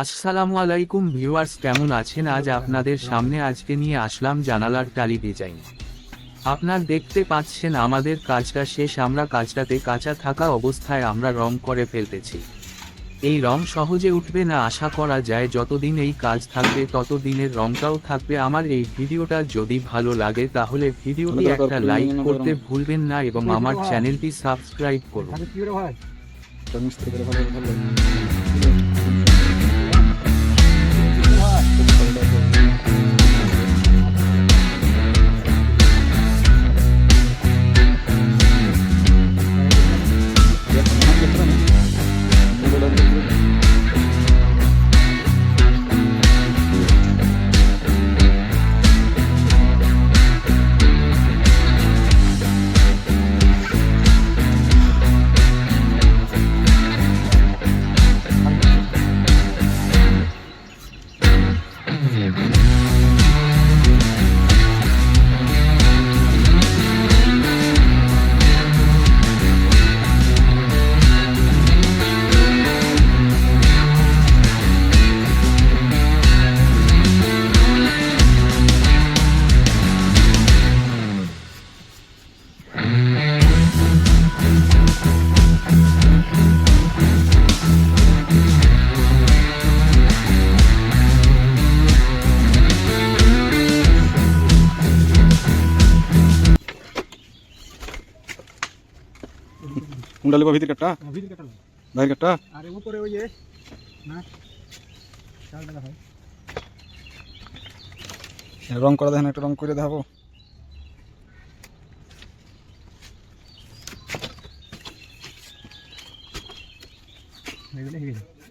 আসসালামু আলাইকুম ভিউয়ার্স কেমন আছেন? আজ আপনাদের সামনে আজকে নিয়ে আসলাম জানালার টালি ডিজাইন। আপনার দেখতে পাচ্ছেন আমাদের কাজটা শেষ আমরা কাজটাতে কাঁচা থাকা অবস্থায় আমরা রং করে ফেলতেছি। এই রং সহজে উঠবে না আশা করা যায় যতদিন এই কাজ থাকবে ততদিনের রংটাও থাকবে। আমার এই ভিডিওটা যদি ভালো লাগে তাহলে ভিডিওটি একটা লাইক করতে ভুলবেন না এবং আমার চ্যানেলটি সাবস্ক্রাইব করুন। কোনটা লেবা ভিতরে কাটা ভিতরে কাটা বাইরে কাটা আরে উপরে ওই যে না চাল হয় রং করা দেখেন একটা রং করে দেখাবো হয়ে